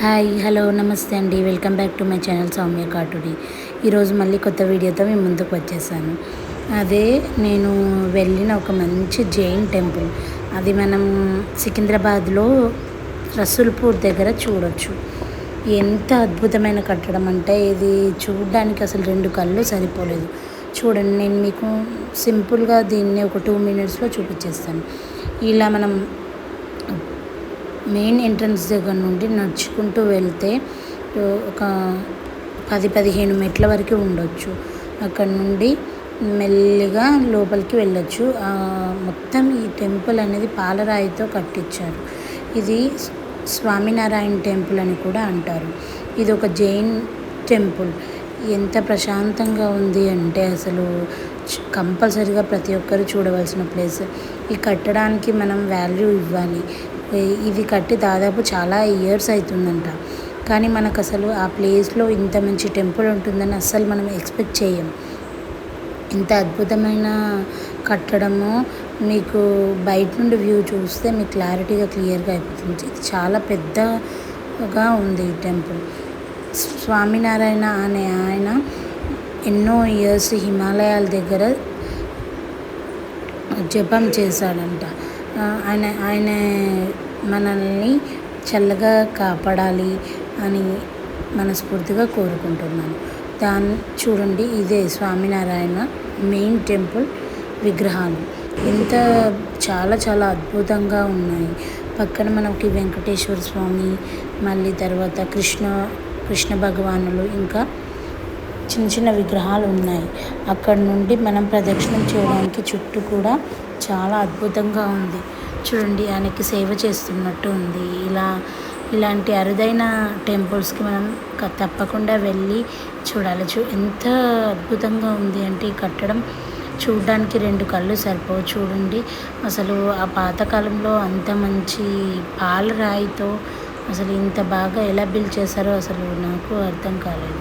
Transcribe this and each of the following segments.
Hi hello నమస్తే అండి. Welcome back to my channel Soumya Katudi ఈరోజు మళ్ళీ కొత్త వీడియోతో మేము ముందుకు వచ్చేసాను. అదే నేను వెళ్ళిన ఒక మంచి జైన్ టెంపుల్. అది మనం సికింద్రాబాద్లో రసూల్పూర్ దగ్గర చూడొచ్చు. ఎంత అద్భుతమైన కట్టడం అంటే ఇది చూడడానికి అసలు రెండు కళ్ళు సరిపోలేదు. చూడండి నేను మీకు సింపుల్గా దీన్ని ఒక టూ మినిట్స్లో చూపించేస్తాను. ఇలా మనం మెయిన్ ఎంట్రన్స్ దగ్గర నుండి నడుచుకుంటూ వెళ్తే ఒక పది పదిహేను మెట్ల వరకు ఉండొచ్చు. అక్కడ నుండి మెల్లిగా లోపలికి వెళ్ళొచ్చు. మొత్తం ఈ టెంపుల్ అనేది పాలరాయితో కట్టించారు. ఇది స్వామినారాయణ టెంపుల్ అని కూడా అంటారు. ఇది ఒక జైన్ టెంపుల్. ఎంత ప్రశాంతంగా ఉంది అంటే అసలు కంపల్సరిగా ప్రతి ఒక్కరు చూడవలసిన ప్లేస్. ఈ కట్టడానికి మనం వాల్యూ ఇవ్వాలి. ఇది కట్టి దాదాపు చాలా ఇయర్స్ అవుతుందంట కానీ మనకు అసలు ఆ ప్లేస్లో ఇంత మంచి టెంపుల్ ఉంటుందని అస్సలు మనం ఎక్స్పెక్ట్ చేయం ఇంత అద్భుతమైన కట్టడము మీకు బయట నుండి వ్యూ చూస్తే మీకు క్లారిటీగా క్లియర్గా అయిపోతుంది. ఇది చాలా పెద్దగా ఉంది ఈ టెంపుల్ స్వామినారాయణ అనే ఆయన ఎన్నో ఇయర్స్ హిమాలయాల దగ్గర జపం చేశాడంట. ఆయన ఆయన మనల్ని చల్లగా కాపాడాలి అని మనస్ఫూర్తిగా కోరుకుంటున్నాను. దాన్ని చూడండి ఇదే స్వామినారాయణ మెయిన్ టెంపుల్ విగ్రహాలు. ఎంత చాలా చాలా అద్భుతంగా ఉన్నాయి. పక్కన మనకి వెంకటేశ్వర స్వామి మళ్ళీ తర్వాత కృష్ణ కృష్ణ భగవానులు ఇంకా చిన్న చిన్న విగ్రహాలు ఉన్నాయి. అక్కడ నుండి మనం ప్రదక్షిణం చేయడానికి చుట్టూ కూడా చాలా అద్భుతంగా ఉంది. చూడండి ఆయనకి సేవ చేస్తున్నట్టు ఉంది. ఇలా ఇలాంటి అరుదైన టెంపుల్స్కి మనం తప్పకుండా వెళ్ళి చూడాలి. చూ ఎంత అద్భుతంగా ఉంది అంటే ఈ కట్టడం చూడడానికి రెండు కళ్ళు సరిపోవు. చూడండి అసలు ఆ పాతకాలంలో అంత మంచి పాలరాయితో అసలు ఇంత బాగా ఎలా బిల్డ్ చేశారో అసలు నాకు అర్థం కాలేదు.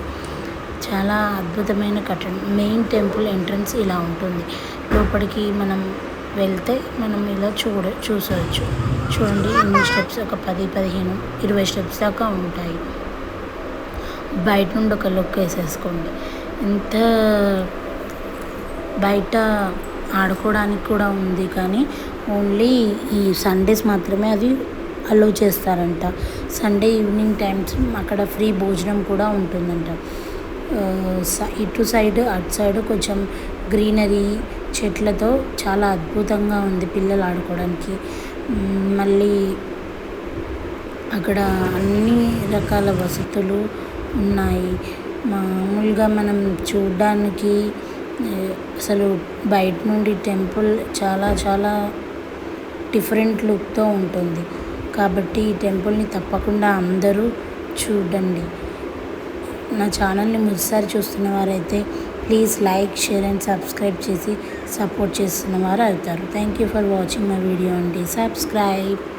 చాలా అద్భుతమైన కట్టడం. మెయిన్ టెంపుల్ ఎంట్రన్స్ ఇలా ఉంటుంది. లోపలికి మనం వెళ్తే మనం ఇలా చూడ చూసవచ్చు చూడండి ఇన్ని స్టెప్స్ ఒక పది పదిహేను ఇరవై స్టెప్స్ దాకా ఉంటాయి. బయట నుండి ఒక లుక్ వేసేసుకోండి. ఎంత బయట ఆడుకోవడానికి కూడా ఉంది కానీ ఓన్లీ ఈ సండేస్ మాత్రమే అది అలో చేస్తారంట. సండే ఈవినింగ్ టైమ్స్ అక్కడ ఫ్రీ భోజనం కూడా ఉంటుందంట. ఇటు సైడ్ అటు సైడ్ కొంచెం గ్రీనరీ చెట్లతో చాలా అద్భుతంగా ఉంది పిల్లలు ఆడుకోవడానికి. మళ్ళీ అక్కడ అన్ని రకాల వసతులు ఉన్నాయి. మామూలుగా మనం చూడడానికి అసలు బయట నుండి టెంపుల్ చాలా చాలా డిఫరెంట్ లుక్తో ఉంటుంది. కాబట్టి ఈ టెంపుల్ని తప్పకుండా అందరూ చూడండి. నా ఛానల్ని మొదటిసారి చూస్తున్న వారైతే please like share and subscribe చేసి సపోర్ట్ చేస్తున్న వారు అవుతారు. Thank you for watching my video అండి. సబ్స్క్రైబ్.